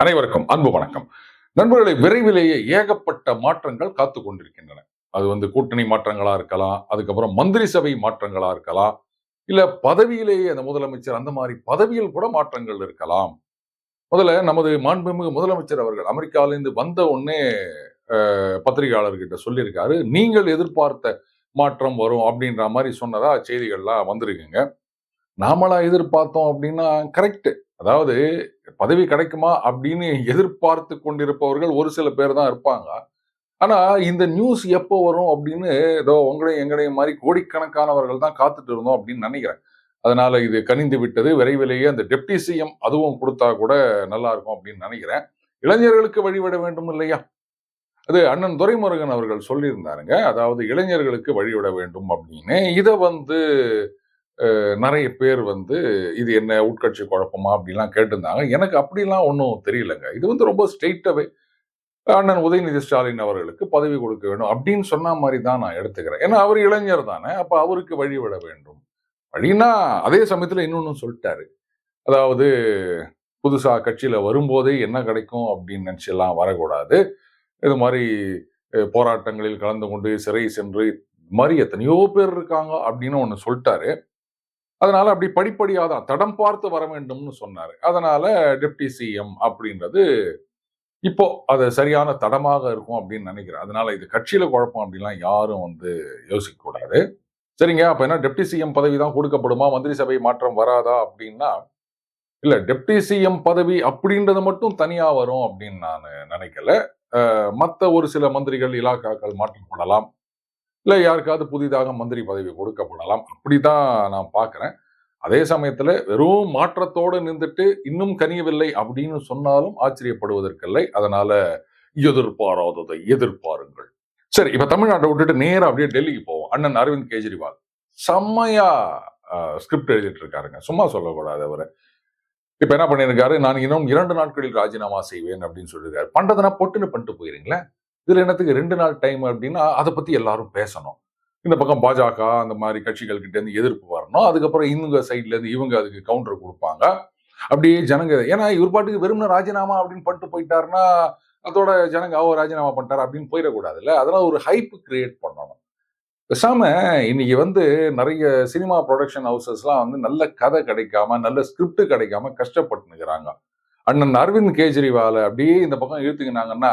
அனைவருக்கும் அன்பு வணக்கம். நண்பர்களை விரைவிலேயே ஏகப்பட்ட மாற்றங்கள் காத்து கொண்டிருக்கின்றன. அது வந்து கூட்டணி மாற்றங்களா இருக்கலாம் அதுக்கப்புறம் மந்திரி சபை மாற்றங்களா இருக்கலாம் இல்ல பதவியிலேயே அந்த முதலமைச்சர் அந்த மாதிரி பதவியில் கூட மாற்றங்கள் இருக்கலாம். முதல்ல நமது மாண்புமிகு முதலமைச்சர் அவர்கள் அமெரிக்காவிலிருந்து வந்த உடனே பத்திரிகையாளர்கிட்ட சொல்லியிருக்காரு நீங்கள் எதிர்பார்த்த மாற்றம் வரும் அப்படின்ற மாதிரி சொன்னதா செய்திகள்லாம் வந்திருக்குங்க. நாமளா எதிர்பார்த்தோம் அப்படின்னா கரெக்ட் அதாவது பதவி கிடைக்குமா அப்படின்னு எதிர்பார்த்து கொண்டிருப்பவர்கள் ஒரு சில பேர் தான் இருப்பாங்க. ஆனா இந்த நியூஸ் எப்போ வரும் அப்படின்னு ஏதோ உங்களையும் எங்களையும் மாதிரி கோடிக்கணக்கானவர்கள் தான் காத்துட்டு இருந்தோம் அப்படின்னு நினைக்கிறேன். அதனால இது கனிந்து விட்டது. விரைவிலேயே அந்த டெப்டி சிஎம் அதுவும் கொடுத்தா கூட நல்லா இருக்கும் அப்படின்னு நினைக்கிறேன். இளைஞர்களுக்கு வழிவிட வேண்டும் இல்லையா? அது அண்ணன் துரைமுருகன் அவர்கள் சொல்லியிருந்தாருங்க. அதாவது இளைஞர்களுக்கு வழிவிட வேண்டும் அப்படின்னு. இதை வந்து நிறைய பேர் வந்து இது என்ன உட்கட்சி குழப்பமா? அப்படிலாம் கேட்டிருந்தாங்க. எனக்கு அப்படிலாம் ஒன்றும் தெரியலங்க. இது வந்து ரொம்ப ஸ்ட்ரெயிட்டாகவே அண்ணன் உதயநிதி ஸ்டாலின் அவர்களுக்கு பதவி கொடுக்க வேண்டும். அப்படின்னு சொன்ன மாதிரி தான் நான் எடுத்துக்கிறேன். ஏன்னா அவர் இளைஞர் தானே. அப்போ அவருக்கு வழி விட வேண்டும். வழின்னா அதே சமயத்தில் இன்னொன்று சொல்லிட்டாரு. அதாவது புதுசாக கட்சியில் வரும்போதே என்ன கிடைக்கும்? அப்படின்னு நினைச்சு வரக்கூடாது. இது மாதிரி போராட்டங்களில் கலந்து கொண்டு சிறை சென்று இது மாதிரி எத்தனையோ பேர் இருக்காங்க. அப்படின்னு ஒன்று சொல்லிட்டாரு. அதனால அப்படி படிப்படியாக தான் தடம் பார்த்து வர வேண்டும்னு சொன்னார். அதனால டெப்டி சிஎம் அப்படின்றது இப்போ அது சரியான தடமாக இருக்கும் அப்படின்னு நினைக்கிறேன். அதனால இது கட்சியில குழப்பம் அப்படிலாம் யாரும் வந்து யோசிக்க கூடாது. சரிங்க அப்ப என்ன டெப்டி சிஎம் பதவி தான் கொடுக்கப்படுமா? மந்திரி சபை மாற்றம் வராதா அப்படின்னா இல்ல டெப்டி சிஎம் பதவி அப்படின்றது மட்டும் தனியா வரும் அப்படின்னு நான் நினைக்கல. மற்ற ஒரு சில மந்திரிகள் இலாக்காக்கள் மாற்றிக்கொள்ளலாம் இல்ல யாருக்காவது புதிதாக மந்திரி பதவி கொடுக்கப்படலாம் அப்படிதான் நான் பார்க்குறேன். அதே சமயத்துல வெறும் மாற்றத்தோடு நின்றுட்டு இன்னும் கனியவில்லை அப்படின்னு சொன்னாலும் ஆச்சரியப்படுவதற்கில்லை. அதனால எதிர்பாராததை எதிர்பாருங்கள். சரி இப்ப தமிழ்நாட்டை விட்டுட்டு நேரா அப்படியே டெல்லிக்கு போவோம். அண்ணன் அரவிந்த் கெஜ்ரிவால். செம்மையா ஸ்கிரிப்ட் எழுதிட்டு இருக்காருங்க சும்மா சொல்லக்கூடாது அவரு. இப்ப என்ன பண்ணியிருக்காரு? நான் இன்னும் இரண்டு நாட்களில் ராஜினாமா செய்வேன் அப்படின்னு சொல்லியிருக்காரு. பண்ணுறதுனா பொட்டுன்னு பண்ணிட்டு போயிருங்களேன். இதுல என்னத்துக்கு ரெண்டு நாள் டைம் அப்படின்னா அதை பத்தி எல்லாரும் பேசணும். இந்த பக்கம் பாஜக அந்த மாதிரி கட்சிகள் இருந்து எதிர்ப்பு வரணும். அதுக்கப்புறம் இவங்க சைட்லேருந்து இவங்க அதுக்கு கவுண்டர் கொடுப்பாங்க. அப்படியே ஜனங்க ஏன்னா இவர் பாட்டுக்கு வெறும்னா ராஜினாமா அப்படின்னு பண்ணிட்டு போயிட்டாருன்னா அதோட ஜனங்க அவ ராஜினாமா பண்ணிட்டாரு? அப்படின்னு போயிடக்கூடாதுல்ல. அதெல்லாம் ஒரு ஹைப் கிரியேட் பண்ணணும். பேசாம இன்னைக்கு வந்து நிறைய சினிமா ப்ரொடக்ஷன் ஹவுசஸ்லாம் வந்து நல்ல கதை கிடைக்காம நல்ல ஸ்கிரிப்ட் கிடைக்காம கஷ்டப்பட்டுனுக்குறாங்க. அண்ணன் அரவிந்த் கெஜ்ரிவாலை அப்படியே இந்த பக்கம் இழுத்துக்கினாங்கன்னா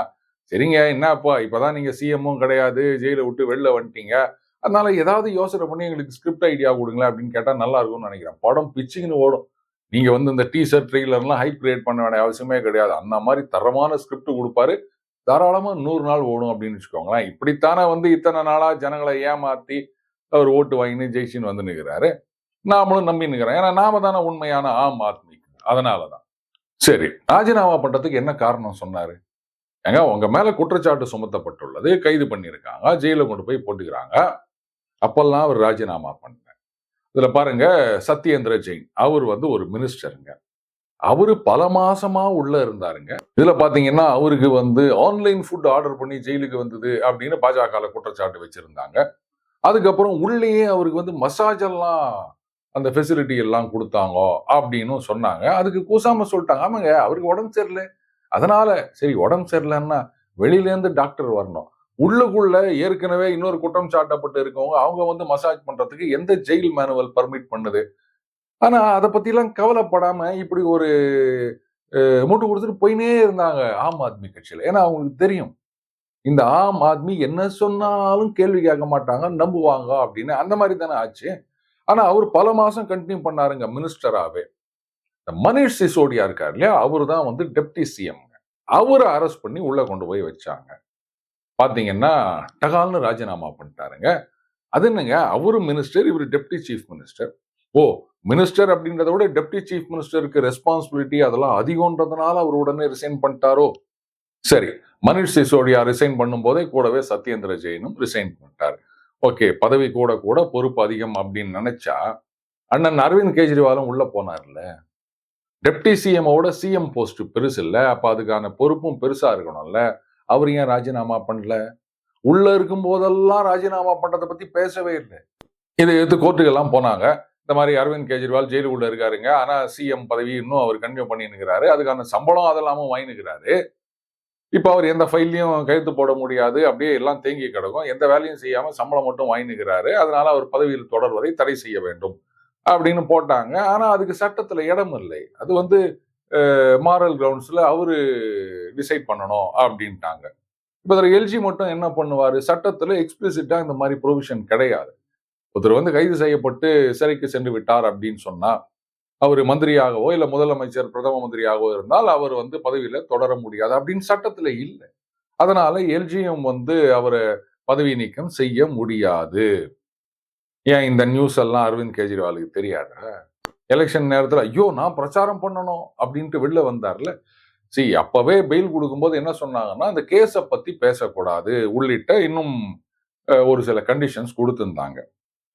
சரிங்க என்னப்பா? இப்போதான் நீங்கள் சிஎம்மும் கிடையாது ஜெயில விட்டு வெளில வந்துட்டீங்க. அதனால ஏதாவது யோசனை பண்ணி எங்களுக்கு ஸ்கிரிப்ட் ஐடியா கொடுங்களேன் அப்படின்னு கேட்டால் நல்லா இருக்கும்னு நினைக்கிறேன். படம் பிச்சிங்னு ஓடும். நீங்கள் வந்து இந்த டீசர் ட்ரெய்லர்லாம் ஹைப் கிரியேட் பண்ண வேண்டிய அவசியமே கிடையாது. அந்த மாதிரி தரமான ஸ்கிரிப்ட் கொடுப்பாரு. தாராளமாக நூறு நாள் ஓடும் அப்படின்னு வச்சுக்கோங்களேன். இப்படித்தானே வந்து இத்தனை நாளாக ஜனங்களை ஏமாற்றி அவர் ஓட்டு வாங்கின்னு ஜெயிச்சின்னு வந்து நிற்கிறாரு நாமளும் நம்பி நிற்கிறோம் ஏன்னா நாம தானே உண்மையான ஆம் ஆத்மி அதனாலதான். சரி ராஜினாமா பண்ணுறதுக்கு என்ன காரணம் சொன்னார்? ஏங்க உங்க மேல குற்றச்சாட்டு சுமத்தப்பட்டுள்ளது கைது பண்ணியிருக்காங்க ஜெயில கொண்டு போய் போட்டுக்கிறாங்க. அப்பெல்லாம் அவர் ராஜினாமா பண்ணல. இதுல பாருங்க சத்யேந்திர ஜெயின் அவர் வந்து ஒரு மினிஸ்டருங்க. அவரு பல மாசமா உள்ள இருந்தாருங்க. இதுல பாத்தீங்கன்னா அவருக்கு வந்து ஆன்லைன் ஃபுட் ஆர்டர் பண்ணி ஜெயிலுக்கு வந்தது அப்படின்னு பாஜக குற்றச்சாட்டு வச்சிருந்தாங்க. அதுக்கப்புறம் உள்ளேயே அவருக்கு வந்து மசாஜ் எல்லாம் அந்த ஃபெசிலிட்டி எல்லாம் கொடுத்தாங்க அப்படின்னு சொன்னாங்க. அதுக்கு கூசாம சொல்லிட்டாங்க. ஆமாங்க அவருக்கு உடம்பு சரியில்லை. அதனால சரி உடம்பு சரியில்லைன்னா வெளியிலேருந்து டாக்டர் வரணும். உள்ளுக்குள்ள ஏற்கனவே இன்னொரு குற்றம் சாட்டப்பட்டு இருக்கவங்க அவங்க வந்து மசாஜ் பண்றதுக்கு எந்த ஜெயில் மேனுவல் பர்மிட் பண்ணுது? ஆனா அதை பத்திலாம் கவலைப்படாம இப்படி ஒரு மூட்டு கொடுத்துட்டு போயினே இருந்தாங்க ஆம் ஆத்மி கட்சியில. ஏன்னா அவங்களுக்கு தெரியும். இந்த ஆம் ஆத்மி என்ன சொன்னாலும் கேள்வி கேட்க மாட்டாங்க நம்புவாங்க அப்படின்னு. அந்த மாதிரி தானே ஆச்சு. ஆனா அவர் பல மாசம் கண்டினியூ பண்ணாருங்க மினிஸ்டராவே இந்த மனிஷ் சிசோடியா இருக்கார் இல்லையா? அவரு தான் வந்து டெப்டி சிஎம் அவரை அரெஸ்ட் பண்ணி உள்ளே கொண்டு போய் வச்சாங்க. பார்த்தீங்கன்னா டகால்னு ராஜினாமா பண்ணிட்டாருங்க. அது என்னங்க? அவரு மினிஸ்டர் இவர் டெப்டி சீஃப் மினிஸ்டர் ஓ மினிஸ்டர் அப்படின்றத விட டெப்டி சீஃப் மினிஸ்டருக்கு ரெஸ்பான்சிபிலிட்டி அதெல்லாம் அதிகம்ன்றதுனால அவர் உடனே ரிசைன் பண்ணிட்டாரோ? சரி மனிஷ் சிசோடியா ரிசைன் பண்ணும்போதே கூடவே சத்யேந்திர ஜெயினும் ரிசைன் பண்ணிட்டாரு. ஓகே பதவி கூட கூட பொறுப்பு அதிகம் அப்படின்னு நினைச்சா அண்ணன் அரவிந்த் கெஜ்ரிவாலும் உள்ள போனார்ல? டெப்டி சிஎம்மோட சிஎம் போஸ்ட் பெருசு இல்ல. அப்போ அதுக்கான பொறுப்பும் பெருசா இருக்கணும்ல. அவர் ஏன் ராஜினாமா பண்ணல? உள்ள இருக்கும் போதெல்லாம் ராஜினாமா பண்ணுறதை பத்தி பேசவே இல்லை. இதை எடுத்து கோர்ட்டுக்கெல்லாம் போனாங்க. இந்த மாதிரி அரவிந்த் கெஜ்ரிவால் ஜெயிலுக்குள்ள இருக்காருங்க. ஆனா சிஎம் பதவி இன்னும் அவர் கன்வியூ பண்ணினுக்கிறாரு அதுக்கான சம்பளம் அதெல்லாமும் வாங்கினுக்கிறாரு இப்போ அவர் எந்த ஃபைல்லையும் கைத்து போட முடியாது. அப்படியே எல்லாம் தேங்கி கிடக்கும். எந்த வேலையும் செய்யாமல் சம்பளம் மட்டும் வாங்கினுக்கிறாரு அதனால அவர் பதவியில் தொடர்வதை தடை செய்ய வேண்டும். அப்படின்னு போட்டாங்க. ஆனா அதுக்கு சட்டத்தில் இடம் இல்லை. அது வந்து மாரல் கிரவுண்ட்ஸ்ல அவரு டிசைட் பண்ணணும் அப்படின்ட்டாங்க. இப்போ அதில் எல்ஜி மட்டும் என்ன பண்ணுவாரு? சட்டத்தில் எக்ஸ்பிளிசிட்டாக இந்த மாதிரி ப்ரொவிஷன் கிடையாது. ஒருத்தர் வந்து கைது செய்யப்பட்டு சிறைக்கு சென்று விட்டார் அப்படின்னு சொன்னா அவர் மந்திரியாகவோ இல்ல முதலமைச்சர் பிரதம மந்திரியாகவோ இருந்தால் அவர் வந்து பதவியில தொடர முடியாது அப்படின்னு சட்டத்தில் இல்லை. அதனால எல்ஜிஎம் வந்து அவரை பதவி நீக்கம் செய்ய முடியாது. ஏன் இந்த நியூஸ் எல்லாம் அரவிந்த் கெஜ்ரிவாலுக்கு தெரியாத? எலெக்ஷன் நேரத்துல ஐயோ நான் பிரச்சாரம் பண்ணணும் அப்படின்ட்டு வெளில வந்தார்ல. சி அப்பவே பெயில் கொடுக்கும்போது என்ன சொன்னாங்கன்னா அந்த கேஸை பத்தி பேசக்கூடாது உள்ளிட்ட இன்னும் ஒரு சில கண்டிஷன்ஸ் கொடுத்துருந்தாங்க.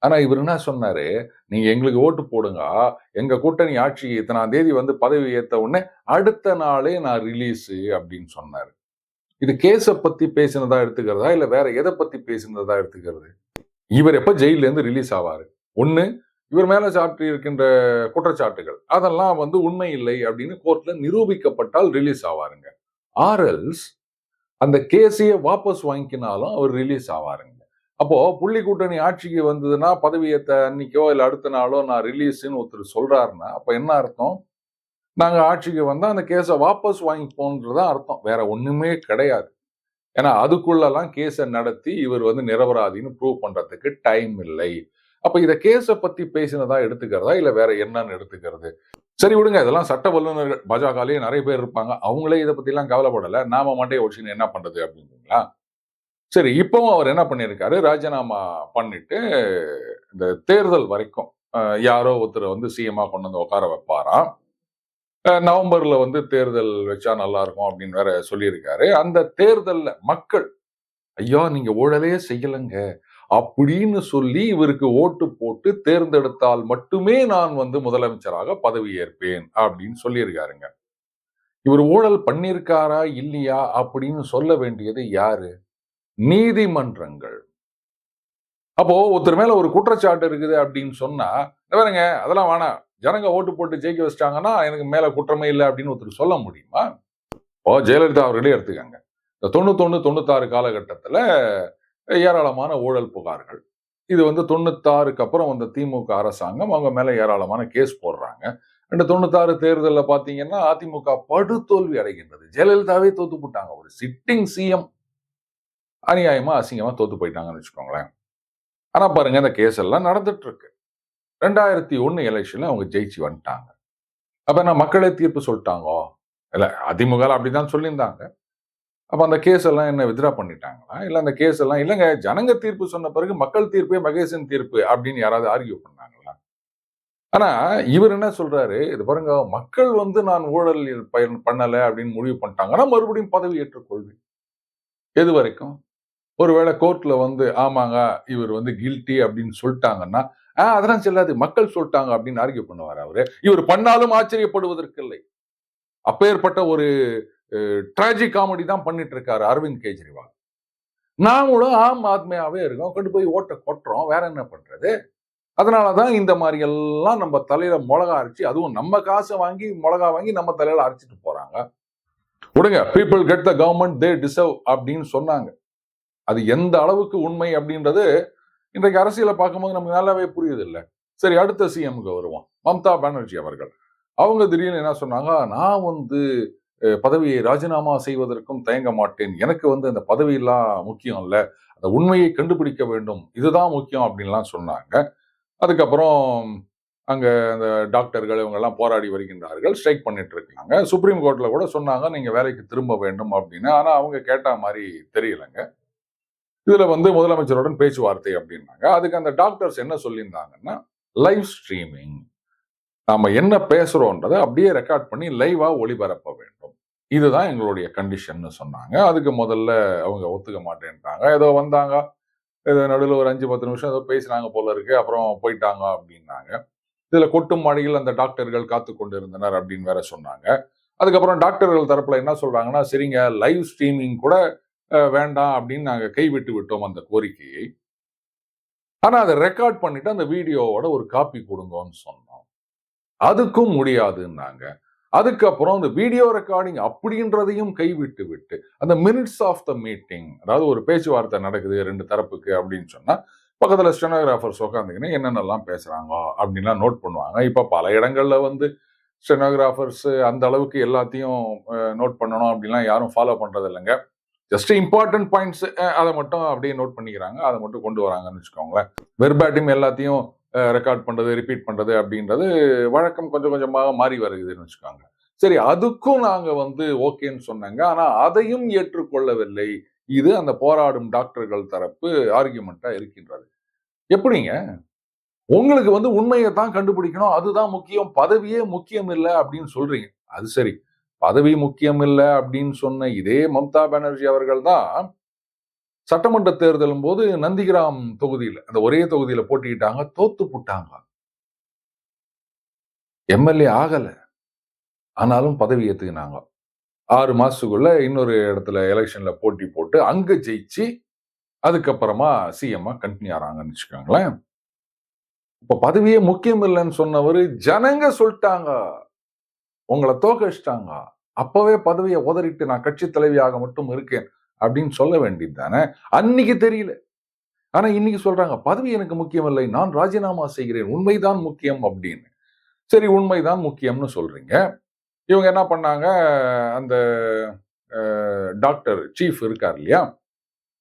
ஆனா இவர் என்ன சொன்னார்? நீங்க எங்களுக்கு ஓட்டு போடுங்க. எங்க கூட்டணி ஆட்சி இத்தனாம் தேதி வந்து பதவி ஏத்த உடனே அடுத்த நாளே நான் ரிலீஸ் அப்படின்னு சொன்னார். இது கேஸை பத்தி பேசினதா எடுத்துக்கிறதா? இல்ல வேற எதை பத்தி பேசினதா எடுத்துக்கிறது? இவர் எப்போ ஜெயிலேருந்து ரிலீஸ் ஆவாரு? ஒன்று இவர் மேலே சாட்டி இருக்கின்ற குற்றச்சாட்டுகள். அதெல்லாம் வந்து உண்மை இல்லை அப்படின்னு கோர்ட்டில் நிரூபிக்கப்பட்டால் ரிலீஸ் ஆவாருங்க. ஆர்எல்ஸ் அந்த கேஸையே வாபஸ் வாங்கிக்கினாலும் அவர் ரிலீஸ் ஆவாருங்க. அப்போ புள்ளி கூட்டணி ஆட்சிக்கு வந்ததுன்னா பதவியத்தை அன்னைக்கோ இல்லை அடுத்த நாளோ நான் ரிலீஸ்ன்னு ஒருத்தர் சொல்றாருன்னா அப்போ என்ன அர்த்தம்? நாங்கள் ஆட்சிக்கு வந்தால் அந்த கேஸை வாபஸ் வாங்கிப்போன்றதான் அர்த்தம். வேற ஒன்றுமே கிடையாது. ஏன்னா அதுக்குள்ளெல்லாம் கேஸை நடத்தி இவர் வந்து நிரபராதின்னு ப்ரூவ் பண்ணுறதுக்கு டைம் இல்லை. அப்போ இதை கேஸை பற்றி பேசினதா எடுத்துக்கிறதா இல்லை வேற என்னன்னு எடுத்துக்கிறது? சரி விடுங்க இதெல்லாம் சட்ட வல்லுநர்கள் பாஜகலேயே நிறைய பேர் இருப்பாங்க. அவங்களே இதை பற்றிலாம் கவலைப்படலை. நாம மண்டையை ஒழிச்சுன்னு என்ன பண்ணுறது அப்படிங்களா சரி இப்பவும் அவர் என்ன பண்ணியிருக்காரு? ராஜினாமா பண்ணிட்டு இந்த தேர்தல் வரைக்கும் யாரோ ஒருத்தர் வந்து சிஎம்மா கொண்டு வந்து உட்கார வைப்பாராம். நவம்பர்ல வந்து தேர்தல் வச்சா நல்லா இருக்கும் அப்படின்னு வேற சொல்லியிருக்காரு. அந்த தேர்தல்ல மக்கள் ஐயா நீங்க ஊழலே செய்யலைங்க. அப்படின்னு சொல்லி இவருக்கு ஓட்டு போட்டு தேர்ந்தெடுத்தால் மட்டுமே நான் வந்து முதலமைச்சராக பதவி ஏற்பேன் அப்படின்னு சொல்லியிருக்காருங்க. இவர் ஊழல் பண்ணியிருக்காரா இல்லையா அப்படின்னு சொல்ல வேண்டியது யாரு? நீதிமன்றங்கள். அப்போ ஒருத்தர் மேல ஒரு குற்றச்சாட்டு இருக்குது அப்படின்னு சொன்னா "இந்த பாருங்க அதெல்லாம் வேணாம். ஜனங்க ஓட்டு போட்டு ஜெயிக்க வச்சிட்டாங்கன்னா எனக்கு மேல குற்றமே இல்லை அப்படின்னு ஒருத்தர் சொல்ல முடியுமா? இப்போ ஜெயலலிதா அவர்களே எடுத்துக்கங்க. இந்த தொண்ணூத்தொன்னு தொண்ணூத்தாறு காலகட்டத்துல ஏராளமான ஊழல் புகார்கள். இது வந்து தொண்ணூத்தாறுக்கு அப்புறம் வந்த திமுக அரசாங்கம் அவங்க மேல ஏராளமான கேஸ் போடுறாங்க. ரெண்டு தொண்ணூத்தாறு தேர்தலில் பார்த்தீங்கன்னா அதிமுக படுதோல்வி அடைகின்றது. ஜெயலலிதாவே தோத்து போட்டாங்க. ஒரு சிட்டிங் சிஎம் அநியாயமா அசிங்கமா தோத்து போயிட்டாங்கன்னு வச்சுக்கோங்களேன். ஆனா பாருங்க இந்த கேஸ் எல்லாம் நடந்துட்டு இருக்கு. ரெண்டாயிரத்தி ஒண்ணு எலெக்ஷனில் அவங்க ஜெயிச்சு வந்துட்டாங்க. அப்ப நான் மக்களே தீர்ப்பு சொல்லிட்டாங்கோ? இல்லை அதிமுக அப்படி அப்படிதான் சொல்லியிருந்தாங்க. அப்ப அந்த கேஸ் எல்லாம் என்ன வித்ரா பண்ணிட்டாங்களா? இல்ல அந்த கேஸ் எல்லாம் இல்லைங்க ஜனங்க தீர்ப்பு சொன்ன பிறகு மக்கள் தீர்ப்பே மகேசன் தீர்ப்பு அப்படின்னு யாராவது ஆர்கியூ பண்ணாங்களா? ஆனா இவர் என்ன சொல்றாரு? இது பாருங்க மக்கள் வந்து நான் ஊழல் பயன் பண்ணலை அப்படின்னு முடிவு பண்ணிட்டாங்கன்னா மறுபடியும் பதவி ஏற்றுக்கொள்வேன் எது வரைக்கும்? ஒருவேளை கோர்ட்ல வந்து ஆமாங்க இவர் வந்து கில்ட்டி அப்படின்னு சொல்லிட்டாங்கன்னா ஆஹ் அதெல்லாம் செல்லாது. மக்கள் சொல்லிட்டாங்க அப்படின்னு ஆர்கியூ பண்ணுவார் அவரு. இவர் பண்ணாலும் ஆச்சரியப்படுவதற்கு இல்லை அப்பேற்பட்ட ஒரு ட்ராஜிக் காமெடி தான் பண்ணிட்டு இருக்காரு அரவிந்த் கெஜ்ரிவால். நாமளும் ஆம் ஆத்மையாவே இருக்கோம். கொண்டு போய் ஓட்டை கொட்டுறோம். வேற என்ன பண்றது? அதனாலதான் இந்த மாதிரி எல்லாம் நம்ம தலையில மிளகா அரைச்சி அதுவும் நம்ம காசை வாங்கி மிளகா வாங்கி நம்ம தலையில அரைச்சிட்டு போறாங்க. விடுங்க. People get the government they deserve அப்படின்னு சொன்னாங்க. அது எந்த அளவுக்கு உண்மை அப்படின்றது இன்றைக்கு அரசியலை பார்க்கும்போது நமக்கு நல்லாவே புரியுது இல்லை சரி அடுத்த சிஎம்க்கு வருவோம். மம்தா பானர்ஜி அவர்கள். அவங்க திடீர்னு என்ன சொன்னாங்க? நான் வந்து பதவியை ராஜினாமா செய்வதற்கும் தயங்க மாட்டேன். எனக்கு வந்து அந்த பதவியெல்லாம் முக்கியம் இல்லை. அந்த உண்மையை கண்டுபிடிக்க வேண்டும். இதுதான் முக்கியம் அப்படின்லாம் சொன்னாங்க. அதுக்கப்புறம் அங்கே அந்த டாக்டர்கள் இவங்கெல்லாம் போராடி வருகின்றார்கள். ஸ்ட்ரைக் பண்ணிட்டு இருக்காங்க. சுப்ரீம் கோர்ட்டில் கூட சொன்னாங்க நீங்கள் வேலைக்கு திரும்ப வேண்டும் அப்படின்னு. ஆனால் அவங்க கேட்ட மாதிரி தெரியலங்க. இதுல வந்து முதலமைச்சருடன் பேச்சுவார்த்தை அப்படின்னாங்க. அதுக்கு அந்த டாக்டர்ஸ் என்ன சொல்லியிருந்தாங்கன்னா லைவ் ஸ்ட்ரீமிங் நாம என்ன பேசுகிறோன்றதை அப்படியே ரெக்கார்ட் பண்ணி லைவாக ஒளிபரப்ப வேண்டும். இதுதான் எங்களுடைய கண்டிஷன்னு சொன்னாங்க. அதுக்கு முதல்ல அவங்க ஒத்துக்க மாட்டேன்ட்டாங்க. ஏதோ வந்தாங்க. ஏதோ நடுவில் ஒரு அஞ்சு பத்து நிமிஷம் ஏதோ பேசினாங்க போல இருக்கு. அப்புறம் போயிட்டாங்க அப்படின்னாங்க. இதுல கொட்டும் மாடியில் அந்த டாக்டர்கள் காத்து கொண்டு இருந்தனர் அப்படின்னு வேற சொன்னாங்க. அதுக்கப்புறம் டாக்டர்கள் தரப்புல என்ன சொல்றாங்கன்னா சரிங்க லைவ் ஸ்ட்ரீமிங் கூட வேண்டாம் அப்படின்னு நாங்கள் கைவிட்டு விட்டோம் அந்த கோரிக்கையை. ஆனால் அதை ரெக்கார்ட் பண்ணிட்டு அந்த வீடியோவோட ஒரு காப்பி கொடுங்கன்னு சொன்னோம். அதுக்கும் முடியாதுன்னாங்க. அதுக்கப்புறம் அந்த வீடியோ ரெக்கார்டிங் அப்படின்றதையும் கைவிட்டு விட்டு அந்த மினிட்ஸ் ஆஃப் த மீட்டிங் அதாவது ஒரு பேச்சுவார்த்தை நடக்குது ரெண்டு தரப்புக்கு அப்படின்னு சொன்னால் பக்கத்தில் ஸ்டெனோகிராஃபர்ஸ் உட்காந்துக்கின்னு என்னென்னலாம் பேசுகிறாங்க அப்படின்லாம் நோட் பண்ணுவாங்க. இப்போ பல இடங்களில் வந்து ஸ்டெனோகிராஃபர்ஸ் அந்த அளவுக்கு எல்லாத்தையும் நோட் பண்ணணும் அப்படின்லாம் யாரும் ஃபாலோ பண்ணுறது இல்லைங்க ஜஸ்ட் இம்பார்ட்டன்ட் பாயிண்ட்ஸ் அதை மட்டும் அப்படியே நோட் பண்ணிக்கிறாங்க. அதை மட்டும் கொண்டு வராங்கன்னு வச்சுக்கோங்களேன். வெர்பாட்டிம் எல்லாத்தையும் ரெக்கார்ட் பண்ணுறது ரிப்பீட் பண்ணுறது அப்படின்றது வழக்கம் கொஞ்சம் கொஞ்சமாக மாறி வருகுதுன்னு வச்சுக்கோங்க சரி அதுக்கும் நாங்கள் வந்து ஓகேன்னு சொன்னாங்க. ஆனால் அதையும் ஏற்றுக்கொள்ளவில்லை. இது அந்த போராடும் டாக்டர்கள் தரப்பு ஆர்கியூமெண்ட்டாக இருக்கின்றது. எப்படிங்க? உங்களுக்கு வந்து உண்மையை தான் கண்டுபிடிக்கணும். அதுதான் முக்கியம். பதவியே முக்கியம் இல்லை அப்படின்னு சொல்றீங்க. அது சரி. பதவி முக்கியம் இல்லை அப்படின்னு சொன்ன இதே மம்தா பானர்ஜி அவர்கள் தான் சட்டமன்ற தேர்தலும் போது நந்திகிராம் தொகுதியில் அந்த ஒரே தொகுதியில போட்டிக்கிட்டாங்க தோத்து போட்டாங்க. எம்எல்ஏ ஆகல. ஆனாலும் பதவி ஏற்றுக்கினாங்க ஆறு மாசத்துக்குள்ள இன்னொரு இடத்துல எலெக்ஷன்ல போட்டி போட்டு அங்க ஜெயிச்சு அதுக்கப்புறமா சிஎம்மா கண்டினியூ ஆறாங்கன்னு வச்சுக்கோங்களேன். இப்ப பதவியே முக்கியம் இல்லைன்னு சொன்னவர் ஜனங்க சொல்லிட்டாங்க. உங்களை தோக்கடிச்சிட்டாங்க அப்பவே பதவியை உதறிட்டு நான் கட்சி தலைவியாக மட்டும் இருக்கேன் அப்படின்னு சொல்ல வேண்டியது தானே? அன்னைக்கு தெரியல. ஆனா இன்னைக்கு சொல்றாங்க பதவி எனக்கு முக்கியம் இல்லை நான் ராஜினாமா செய்கிறேன் உண்மைதான் முக்கியம் அப்படின்னு. சரி உண்மைதான் முக்கியம்னு சொல்றீங்க. இவங்க என்ன பண்ணாங்க? அந்த டாக்டர் சீஃப் இருக்கார் இல்லையா?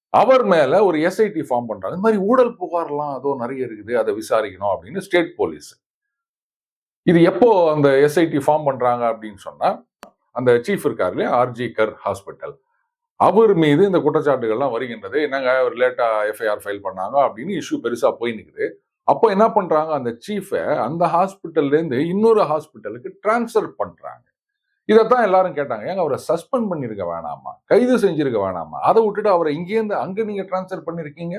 அவர் மேல ஒரு எஸ்ஐடி ஃபார்ம் பண்றாங்க. இந்த மாதிரி ஊழல் புகார்லாம் அதோ நிறைய இருக்குது அதை விசாரிக்கணும் அப்படின்னு ஸ்டேட் போலீஸ். இது எப்போ அந்த எஸ்ஐடி ஃபார்ம் பண்றாங்க அப்படின்னு சொன்னா அந்த சீஃப் இருக்கார் இல்லையா? ஆர்ஜி கர் ஹாஸ்பிட்டல் அவர் மீது இந்த குற்றச்சாட்டுகள்லாம் வருகின்றது. என்னங்க அவர் லேட்டா எஃப்ஐஆர் ஃபைல் பண்ணாங்க அப்படின்னு இஷ்யூ பெருசா போய் நிற்குது அப்போ என்ன பண்றாங்க? அந்த சீஃபை அந்த ஹாஸ்பிட்டல்லேருந்து இன்னொரு ஹாஸ்பிட்டலுக்கு டிரான்ஸ்ஃபர் பண்றாங்க. இதைத்தான் எல்லாரும் கேட்டாங்க. ஏங்க அவரை சஸ்பெண்ட் பண்ணியிருக்க வேணாமா? கைது செஞ்சிருக்க வேணாமா? அதை விட்டுட்டு அவரை இங்கேருந்து அங்கே நீங்கள் டிரான்ஸ்ஃபர் பண்ணியிருக்கீங்க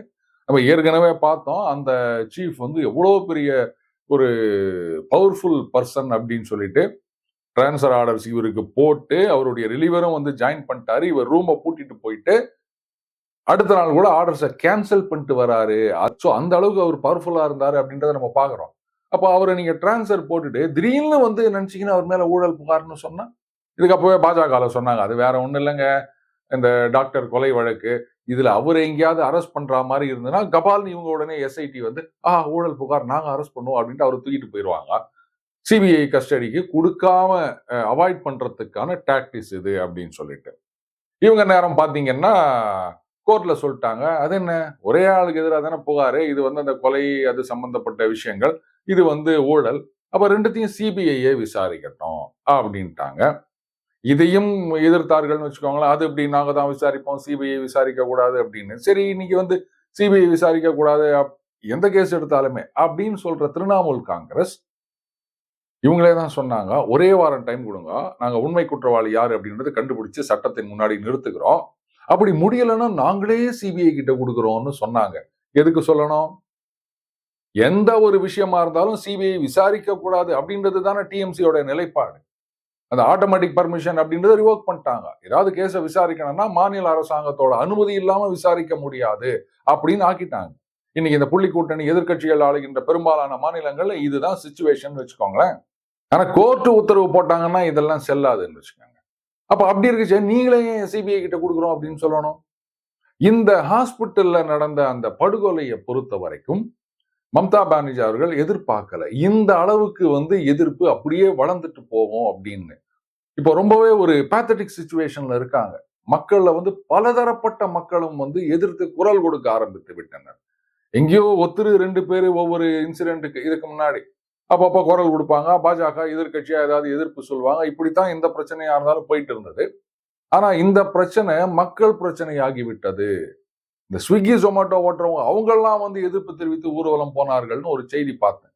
நம்ம ஏற்கனவே பார்த்தோம். அந்த சீஃப் வந்து எவ்வளோ பெரிய ஒரு பவர்ஃபுல் பர்சன் அப்படின்னு சொல்லிட்டு டிரான்ஸ்ஃபர் ஆர்டர்ஸ் இவருக்கு போட்டு அவருடைய ரிலீவரும் வந்து ஜாயின் பண்ணிட்டாரு. இவர் ரூமை பூட்டிட்டு போயிட்டு அடுத்த நாள் கூட ஆர்டர்ஸை கேன்சல் பண்ணிட்டு வராரு. ஸோ அந்த அளவுக்கு அவர் பவர்ஃபுல்லாக இருந்தார் அப்படின்றத நம்ம பார்க்குறோம். அப்போ அவரை நீங்கள் டிரான்ஸ்ஃபர் போட்டுட்டு திடீர்னு வந்து நினச்சிக்கின்னு அவர் மேலே ஊழல் புகார்னு சொன்னால் இதுக்கு பாஜகவில் சொன்னாங்க. அது வேற ஒன்றும் இல்லைங்க. இந்த டாக்டர் கொலை வழக்கு இதுல அவர் எங்கேயாவது அரெஸ்ட் பண்ற மாதிரி இருந்ததுன்னா கபால்னு இவங்க உடனே எஸ்ஐடி வந்து ஆ ஊழல் புகார் நாங்க அரெஸ்ட் பண்ணுவோம் அப்படின்ட்டு அவர் தூக்கிட்டு போயிடுவாங்க சிபிஐ கஸ்டடிக்கு கொடுக்காம அவாய்ட் பண்றதுக்கான டாக்டிஸ் இது அப்படின்னு சொல்லிட்டு. இவங்க நேரம் பார்த்தீங்கன்னா கோர்ட்ல சொல்லிட்டாங்க அது என்ன? ஒரே ஆளுக்கு எதிராக தானே புகார்? இது வந்து அந்த கொலை அது சம்பந்தப்பட்ட விஷயங்கள். இது வந்து ஊழல். அப்ப ரெண்டுத்தையும் சிபிஐயே விசாரிக்கட்டும் அப்படின்ட்டாங்க. இதையும் எதிர்த்தார்கள்னு வச்சுக்கோங்களேன். அது இப்படி நாங்க தான் விசாரிப்போம் சிபிஐ விசாரிக்க கூடாது அப்படின்னு. சரி இன்னைக்கு வந்து சிபிஐ விசாரிக்க கூடாது எந்த கேஸ் எடுத்தாலுமே அப்படின்னு சொல்ற திரிணாமுல் காங்கிரஸ் இவங்களே தான் சொன்னாங்க ஒரே வாரம் டைம் கொடுங்க நாங்க உண்மை குற்றவாளி யார்? அப்படின்றத கண்டுபிடிச்சு சட்டத்தின் முன்னாடி நிறுத்துக்கிறோம் அப்படி முடியலைன்னா நாங்களே சிபிஐ கிட்ட கொடுக்குறோம்னு சொன்னாங்க. எதுக்கு சொல்லணும்? எந்த ஒரு விஷயமா இருந்தாலும் சிபிஐ விசாரிக்க கூடாது அப்படின்றது தானே டிஎம்சியோட நிலைப்பாடு. அந்த ஆட்டோமேட்டிக் பர்மிஷன் அப்படின்றத ரிவோக் பண்ணிட்டாங்க. ஏதாவது கேஸை விசாரிக்கணும்னா மாநில அரசாங்கத்தோட அனுமதி இல்லாம விசாரிக்க முடியாது அப்படின்னு ஆக்கிட்டாங்க. இன்னைக்கு இந்த புள்ளி கூட்டணி எதிர்கட்சிகள் ஆளுகின்ற பெரும்பாலான மாநிலங்கள்ல இதுதான் சுச்சுவேஷன் வச்சுக்கோங்களேன். ஆனா கோர்ட்டு உத்தரவு போட்டாங்கன்னா இதெல்லாம் செல்லாதுன்னு வச்சுக்கோங்க. அப்ப அப்படி இருக்குச்சு நீங்களே சிபிஐ கிட்ட கொடுக்குறோம் அப்படின்னு சொல்லணும்? இந்த ஹாஸ்பிட்டல்ல நடந்த அந்த படுகொலையை பொறுத்த வரைக்கும் மம்தா பானர்ஜி அவர்கள் எதிர்பார்க்கல. இந்த அளவுக்கு வந்து எதிர்ப்பு அப்படியே வளர்ந்துட்டு போகும் அப்படின்னு. இப்போ ரொம்பவே ஒரு பேத்தட்டிக் சுச்சுவேஷன்ல இருக்காங்க. மக்கள்ல வந்து பலதரப்பட்ட மக்களும் வந்து எதிர்த்து குரல் கொடுக்க ஆரம்பித்து விட்டனர். எங்கேயோ ஒத்துரு ரெண்டு பேர் ஒவ்வொரு இன்சிடென்ட்டுக்கு இதுக்கு முன்னாடி. அப்பப்போ குரல் கொடுப்பாங்க. பாஜக எதிர்கட்சியா ஏதாவது எதிர்ப்பு சொல்லுவாங்க. இப்படித்தான் எந்த பிரச்சனையா இருந்தாலும் போயிட்டு இருந்தது. ஆனா இந்த பிரச்சனை மக்கள் பிரச்சனையாகி விட்டது. இந்த ஸ்விக்கி ஜொமேட்டோ ஓட்டுறவங்க அவங்கெல்லாம் வந்து எதிர்ப்பு தெரிவித்து ஊர்வலம் போனார்கள்னு ஒரு செய்தி பார்த்தேன்.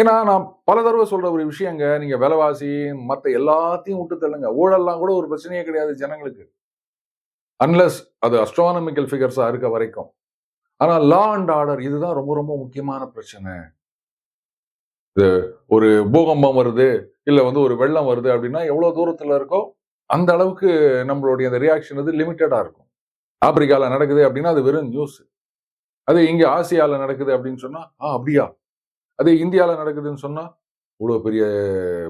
ஏன்னா நான் பல தடவை சொல்ற ஒரு விஷயங்க நீங்க விலைவாசி மத்த எல்லாத்தையும் விட்டு தள்ளுங்க. ஊழல்லாம் கூட ஒரு பிரச்சனையே கிடையாது ஜனங்களுக்கு. அன்லஸ் அது அஸ்ட்ரானமிக்கல் ஃபிகர்ஸா இருக்க வரைக்கும். ஆனா லா அண்ட் ஆர்டர் இதுதான் ரொம்ப ரொம்ப முக்கியமான பிரச்சனை. இது ஒரு பூகம்பம் வருது இல்ல வந்து ஒரு வெள்ளம் வருது அப்படின்னா எவ்வளவு தூரத்துல இருக்கோ அந்த அளவுக்கு நம்மளுடைய அந்த ரியாக்ஷன் வந்து லிமிட்டடா இருக்கும். ஆப்பிரிக்கால நடக்குது அப்படின்னா அது வெறும் நியூஸ் அது இங்க ஆசியால நடக்குது அப்படின்னு சொன்னா ஆ அப்படியா? அதே இந்தியால நடக்குதுன்னு சொன்னா இவ்வளவு பெரிய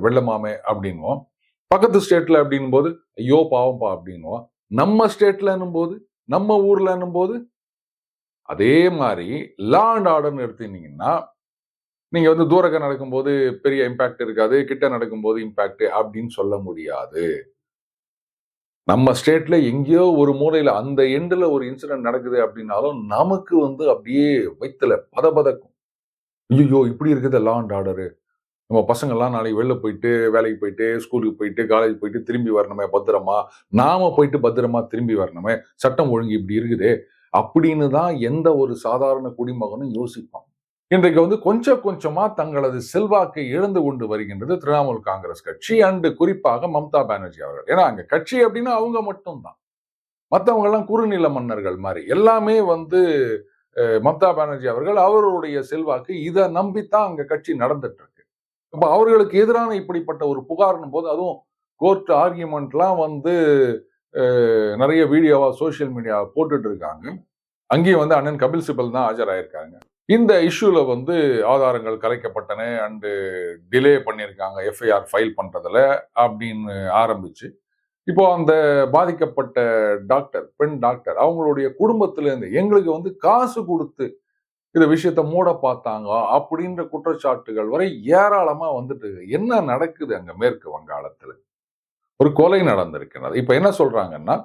வெள்ளமாமே அப்படின்வோம் பக்கத்து ஸ்டேட்ல அப்படின்னும் போது ஐயோ பாவம்பா அப்படின்வோம் நம்ம ஸ்டேட்லன்னும் போது நம்ம ஊர்லன்னும் போது அதே மாதிரி லா அண்ட் ஆர்டர்னு எடுத்துட்டீங்கன்னா நீங்க வந்து தூரக்க நடக்கும்போது பெரிய இம்பேக்ட் இருக்காது கிட்ட நடக்கும்போது இம்பேக்ட் அப்படின்னு சொல்ல முடியாது. நம்ம ஸ்டேட்ல எங்கேயோ ஒரு மூலையில அந்த எண்டுல ஒரு இன்சிடென்ட் நடக்குது அப்படின்னாலும் நமக்கு வந்து அப்படியே வைத்தல பதபதக்கும். ஐயோ இப்படி இருக்குது லா அண்ட் ஆர்டரு நம்ம பசங்கள்லாம் நாளைக்கு வெளில போயிட்டு வேலைக்கு போயிட்டு ஸ்கூலுக்கு போயிட்டு காலேஜ் போயிட்டு திரும்பி வரணுமே பத்திரமா? நாம போயிட்டு பத்திரமா திரும்பி வரணுமே? சட்டம் ஒழுங்கு இப்படி இருக்குது. அப்படின்னு தான் எந்த ஒரு சாதாரண குடிமகனும் யோசிப்பான். இன்றைக்கு வந்து கொஞ்சம் கொஞ்சமா தங்களது செல்வாக்கை இழந்து கொண்டு வருகின்றது திரிணாமுல் காங்கிரஸ் கட்சி. அண்டு குறிப்பாக மம்தா பானர்ஜி அவர்கள். ஏன்னா அங்க கட்சி அப்படின்னா அவங்க மட்டும்தான். மற்றவங்க எல்லாம் குறுநில மன்னர்கள் மாதிரி. எல்லாமே வந்து மம்தா பானர்ஜி அவர்கள் அவருடைய செல்வாக்கு. இதை நம்பித்தான் அங்க கட்சி நடந்துட்டு இருக்கு அப்ப அவர்களுக்கு எதிரான இப்படிப்பட்ட ஒரு புகார்னும் போது அதுவும் கோர்ட் ஆர்கியூமெண்ட்லாம் வந்து நிறைய வீடியோவா சோஷியல் மீடியாவை போட்டுட்டு இருக்காங்க. அங்கேயும் வந்து அண்ணன் கபில் சிபல் தான் ஆஜராயிருக்காங்க. இந்த இஷ்யூவில் வந்து ஆதாரங்கள் கலைக்கப்பட்டன அண்டு டிலே பண்ணியிருக்காங்க எஃப்ஐஆர் ஃபைல் பண்ணுறதில் அப்படின்னு ஆரம்பிச்சு. இப்போ அந்த பாதிக்கப்பட்ட டாக்டர் பெண் டாக்டர் அவங்களுடைய குடும்பத்திலேருந்து எங்களுக்கு வந்து காசு கொடுத்து இந்த விஷயத்த மூட பார்த்தாங்க அப்படின்ற குற்றச்சாட்டுகள் வரை ஏராளமாக வந்துட்டு என்ன நடக்குது அங்கே மேற்கு வங்காளத்தில்? ஒரு கொலை நடந்திருக்கிறது. இப்போ என்ன சொல்கிறாங்கன்னா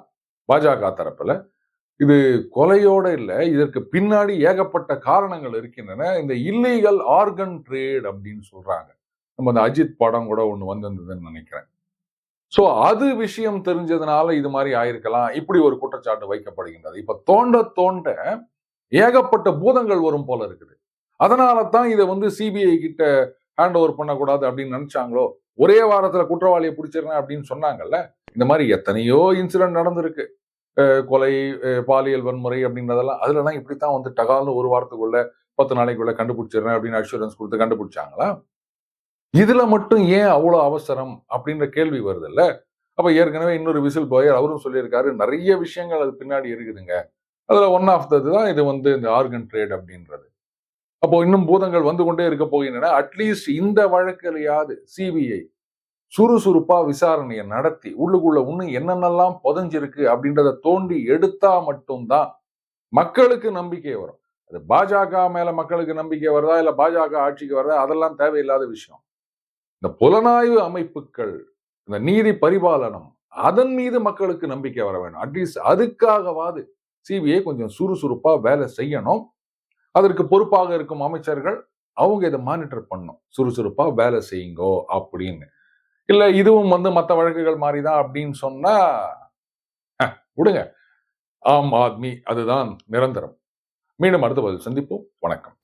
பாஜக தரப்பில் இது கொலையோட இல்லை இதற்கு பின்னாடி ஏகப்பட்ட காரணங்கள் இருக்கின்றன. இந்த இல்லீகல் ஆர்கன் ட்ரேட் அப்படின்னு சொல்றாங்க. நம்ம அந்த அஜித் படம் கூட ஒண்ணு வந்திருந்ததுன்னு நினைக்கிறேன். சோ அது விஷயம் தெரிஞ்சதுனால இது மாதிரி ஆயிருக்கலாம். இப்படி ஒரு குற்றச்சாட்டு வைக்கப்படுகின்றது. இப்ப தோண்ட தோண்ட ஏகப்பட்ட பூதங்கள் வரும் போல இருக்குது. அதனால தான் இதை வந்து சிபிஐ கிட்ட ஹேண்ட் ஓவர் பண்ணக்கூடாது அப்படின்னு நினைச்சாங்களோ? ஒரே வாரத்துல குற்றவாளியை பிடிச்சிருந்தேன் அப்படின்னு சொன்னாங்கல்ல? இந்த மாதிரி எத்தனையோ இன்சிடென்ட் நடந்திருக்கு. கொலை பாலியல் வன்முறை அப்படின்றதெல்லாம் அதுலலாம் இப்படித்தான் வந்து டகால்னு ஒரு வாரத்துக்குள்ள பத்து நாளைக்குள்ள கண்டுபிடிச்சிடுறேன் அப்படின்னு அஷூரன்ஸ் கொடுத்து கண்டுபிடிச்சாங்களா? இதுல மட்டும் ஏன் அவ்வளோ அவசரம் அப்படின்ற கேள்வி வருதுல்ல? அப்போ ஏற்கனவே இன்னொரு விசில் போயர் அவரும் சொல்லியிருக்காரு நிறைய விஷயங்கள் அது பின்னாடி இருக்குதுங்க. அதில் ஒன் ஆஃப் தது தான் இது வந்து இந்த ஆர்கன் ட்ரேட் அப்படின்றது. அப்போ இன்னும் பூதங்கள் வந்து கொண்டே இருக்க போகின்றன. அட்லீஸ்ட் இந்த வழக்கிலையாவது சிபிஐ சுறுசுறுப்பா விசாரணையை நடத்தி உள்ளுக்குள்ள இன்னும் என்னென்னலாம் புதஞ்சிருக்கு அப்படின்றத தோண்டி எடுத்தா மட்டும்தான் மக்களுக்கு நம்பிக்கை வரும். அது பாஜக மேல மக்களுக்கு நம்பிக்கை வருதா இல்ல பாஜக ஆட்சிக்கு வருதா அதெல்லாம் தேவையில்லாத விஷயம். இந்த புலனாய்வு அமைப்புகள் இந்த நீதி பரிபாலனம் அதன் மீது மக்களுக்கு நம்பிக்கை வர வேணும் அட்லீஸ்ட் அதுக்காகவாது சிபிஐ கொஞ்சம் சுறுசுறுப்பா வேலை செய்யணும். அதற்கு பொறுப்பாக இருக்கும் அமைச்சர்கள் அவங்க இதை மானிட்டர் பண்ணும் சுறுசுறுப்பா வேலை செய்யுங்கோ அப்படின்னு. இல்ல இதுவும் வந்து மற்ற வழக்குகள் மாதிரிதான் அப்படின்னு சொன்னா விடுங்க. ஆம் ஆத்மி அதுதான் நிரந்தரம். மீண்டும் அடுத்த பதில் சந்திப்போம். வணக்கம்.